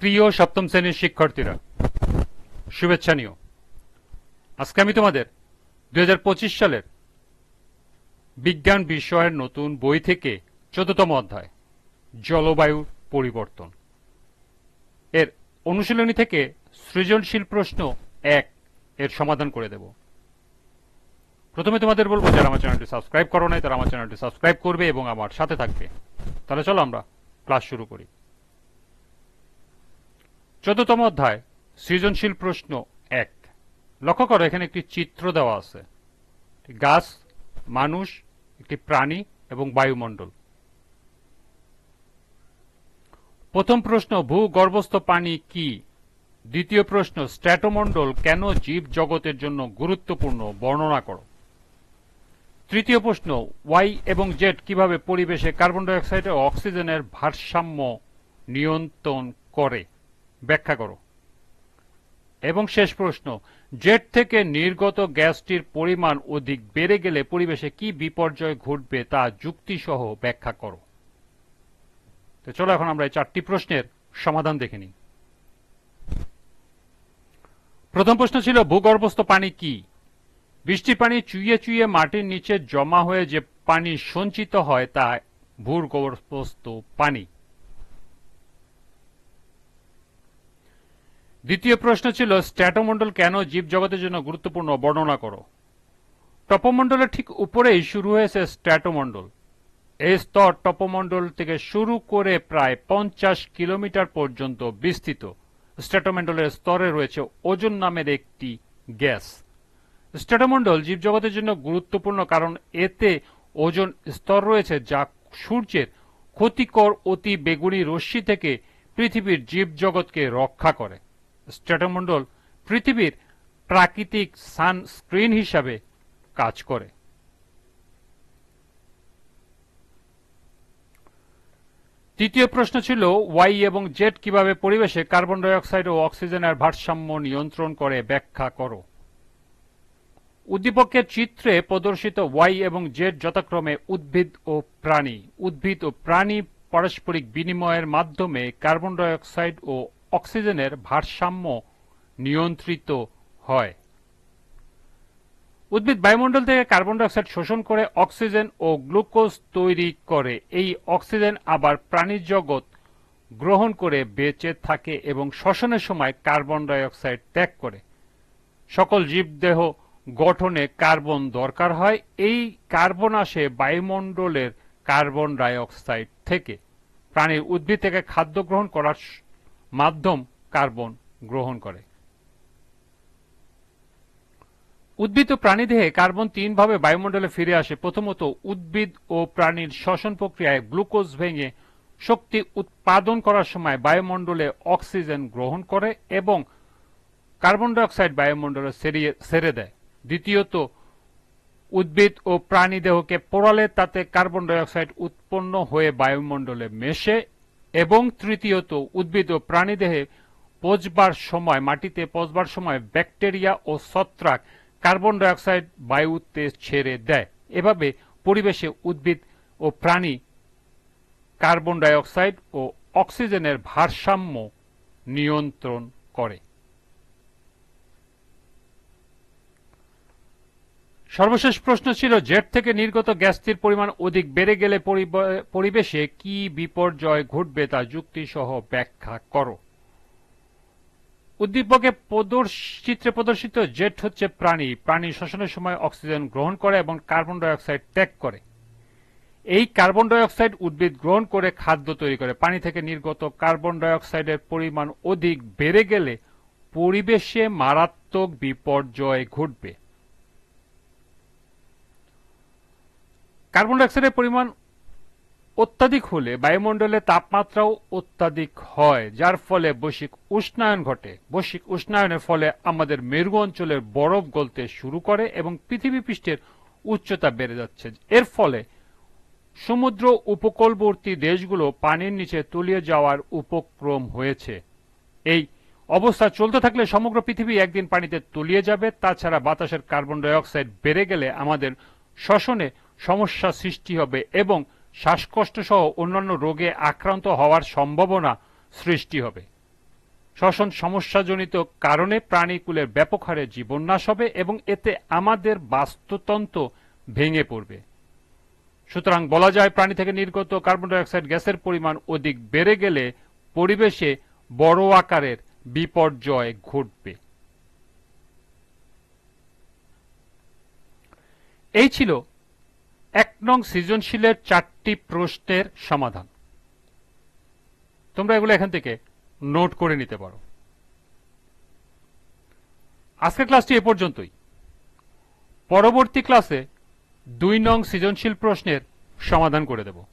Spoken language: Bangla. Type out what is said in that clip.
প্রিয় সপ্তম শ্রেণির শিক্ষার্থীরা, শুভেচ্ছা নিও। আজকে আমি তোমাদের দু হাজার পঁচিশ সালের বিজ্ঞান বিষয়ের নতুন বই থেকে চোদ্দতম অধ্যায় জলবায়ুর পরিবর্তন। এর অনুশীলনী থেকে সৃজনশীল প্রশ্ন এক এর সমাধান করে দেব। প্রথমে তোমাদের বলব, যারা আমার চ্যানেলটি সাবস্ক্রাইব করো নাই, তারা আমার চ্যানেলটি সাবস্ক্রাইব করবে এবং আমার সাথে থাকবে। তাহলে চলো আমরা ক্লাস শুরু করি। চোদ্দতম অধ্যায়, সৃজনশীল প্রশ্ন এক। লক্ষ্য করো, এখানে একটি চিত্র দেওয়া আছে। গাছ, মানুষ, একটি প্রাণী এবং বায়ুমণ্ডল। প্রথম প্রশ্ন, ভূগর্ভস্থ পানি কি? দ্বিতীয় প্রশ্ন স্ট্র্যাটোমণ্ডল কেন জীব জগতের জন্য গুরুত্বপূর্ণ? বর্ণনা করো। তৃতীয় প্রশ্ন, ওয়াই এবং জেড কীভাবে পরিবেশে কার্বন ডাইঅক্সাইড ও অক্সিজেনের ভারসাম্য নিয়ন্ত্রণ করে? ব্যাখ্যা করো। এবং শেষ প্রশ্ন, জেট থেকে নির্গত গ্যাসটির পরিমাণ অধিক বেড়ে গেলে পরিবেশে কি বিপর্যয় ঘটবে তা যুক্তিসহ ব্যাখ্যা করো। তো চলো এখন আমরা এই চারটি প্রশ্নের সমাধান দেখে নিই। প্রথম প্রশ্ন ছিল, ভূগর্ভস্থ পানি কি? বৃষ্টির পানি চুইয়ে চুইয়ে মাটির নিচে জমা হয়ে যে পানি সঞ্চিত হয় তা ভূগর্ভস্থ পানি। দ্বিতীয় প্রশ্ন ছিল স্ট্র্যাটোমণ্ডল কেন জীবজগতের জন্য গুরুত্বপূর্ণ বর্ণনা করো? টপমণ্ডলের ঠিক উপরেই শুরু হয়েছে স্ট্র্যাটোমণ্ডল এই স্তর টপমণ্ডল থেকে শুরু করে প্রায় পঞ্চাশ কিলোমিটার পর্যন্ত বিস্তৃত। স্ট্র্যাটোমণ্ডলের স্তরে রয়েছে ওজন নামের একটি গ্যাস। স্ট্র্যাটোমণ্ডল জীবজগতের জন্য গুরুত্বপূর্ণ কারণ এতে ওজন স্তর রয়েছে যা সূর্যের ক্ষতিকর অতি বেগুনি রশ্মি থেকে পৃথিবীর জীবজগৎকে রক্ষা করে। স্ট্র্যাটোমণ্ডল পৃথিবীর প্রাকৃতিক সানস্ক্রিন হিসাবে কাজ করে। তৃতীয় প্রশ্ন ছিল, ওয়াই এবং জেড কীভাবে পরিবেশে কার্বন ডাইঅক্সাইড ও অক্সিজেনের ভারসাম্য নিয়ন্ত্রণ করে ব্যাখ্যা করো। উদ্দীপকের চিত্রে প্রদর্শিত ওয়াই এবং জেড যথাক্রমে উদ্ভিদ ও প্রাণী। উদ্ভিদ ও প্রাণী পারস্পরিক বিনিময়ের মাধ্যমে কার্বন ডাইঅক্সাইড ও অক্সিজেনের ভারসাম্য নিয়ন্ত্রিত হয়। উদ্ভিদ বায়ুমণ্ডল থেকে কার্বন ডাইঅক্সাইড শোষণ করে অক্সিজেন ও গ্লুকোজ তৈরি করে। এই অক্সিজেন আবার প্রাণী জগৎ গ্রহণ করে, বেঁচে থাকে এবং শ্বসনের সময় কার্বন ডাইঅক্সাইড ত্যাগ করে। সকল জীবদেহ গঠনে কার্বন দরকার হয়। এই কার্বন আসে বায়ুমণ্ডলের কার্বন ডাইঅক্সাইড থেকে। প্রাণীর উদ্ভিদ থেকে খাদ্য গ্রহণ করার মাধ্যম কার্বন গ্রহণ করে। উদ্ভিদ ও প্রাণীদেহে কার্বন তিনভাবে বায়ুমণ্ডলে ফিরে আসে। প্রথমত, উদ্ভিদ ও প্রাণীর শ্বসন প্রক্রিয়ায় গ্লুকোজ ভেঙে শক্তি উৎপাদন করার সময় বায়ুমণ্ডলে অক্সিজেন গ্রহণ করে এবং কার্বন ডাইঅক্সাইড বায়ুমণ্ডলে সেরে দেয়। দ্বিতীয়ত, উদ্ভিদ ও প্রাণী দেহকে পোড়ালে তাতে কার্বন ডাইঅক্সাইড উৎপন্ন হয়ে বায়ুমণ্ডলে মেশে এবং তৃতীয়ত, উদ্ভিদ ও প্রাণীদেহে পচবার সময়, মাটিতে পচবার সময় ব্যাকটেরিয়া ও ছত্রাক কার্বন ডাইঅক্সাইড বায়ুতে ছেড়ে দেয়। এভাবে পরিবেশে উদ্ভিদ ও প্রাণী কার্বন ডাইঅক্সাইড ও অক্সিজেনের ভারসাম্য নিয়ন্ত্রণ করে। সর্বশেষ প্রশ্ন ছিল, জেট থেকে নির্গত গ্যাসটির পরিমাণ অধিক বেড়ে গেলে পরিবেশে কি বিপর্যয় ঘটবে তা যুক্তিসহ ব্যাখ্যা করো। উদ্দীপকে চিত্রে প্রদর্শিত জেট হচ্ছে প্রাণী। প্রাণী শ্বসনের সময় অক্সিজেন গ্রহণ করে এবং কার্বন ডাইঅক্সাইড ত্যাগ করে। এই কার্বন ডাইঅক্সাইড উদ্ভিদ গ্রহণ করে খাদ্য তৈরি করে। পানি থেকে নির্গত কার্বন ডাইঅক্সাইডের পরিমাণ অধিক বেড়ে গেলে পরিবেশে মারাত্মক বিপর্যয় ঘটবে। কার্বন ডাইঅক্সাইডের পরিমাণ অত্যাধিক হলে বায়ুমণ্ডলে তাপমাত্রাও অত্যাধিক হয়, যার ফলে বৈশ্বিক উষ্ণায়ন ঘটে। বৈশ্বিক উষ্ণায়নের ফলে আমাদের মেরু অঞ্চলের বরফ গলতে শুরু করে এবং পৃথিবী পৃষ্ঠের উচ্চতা বেড়ে যাচ্ছে। এর ফলে সমুদ্র উপকূলবর্তী দেশগুলো পানির নিচে তলিয়ে যাওয়ার উপক্রম হয়েছে। এই অবস্থা চলতে থাকলে সমগ্র পৃথিবী একদিন পানিতে তলিয়ে যাবে। তাছাড়া বাতাসের কার্বন ডাইঅক্সাইড বেড়ে গেলে আমাদের শ্বসনে সমস্যা সৃষ্টি হবে এবং শ্বাসকষ্ট সহ অন্যান্য রোগে আক্রান্ত হওয়ার সম্ভাবনা সৃষ্টি হবে। শ্বসন সমস্যাজনিত কারণে প্রাণীকুলের ব্যাপক হারে জীবননাশ হবে এবং এতে আমাদের বাস্তুতন্ত্র ভেঙে পড়বে। সুতরাং বলা যায় প্রাণী থেকে নির্গত কার্বন ডাইঅক্সাইড গ্যাসের পরিমাণ অধিক বেড়ে গেলে পরিবেশে বড় আকারের বিপর্যয় ঘটবে। এই ছিল এক নং সৃজনশীলের চারটি প্রশ্নের সমাধান। তোমরা এগুলো এখান থেকে নোট করে নিতে পারো। আজকের ক্লাসটি এ পর্যন্তই। পরবর্তী ক্লাসে দুই নং সৃজনশীল প্রশ্নের সমাধান করে দেব।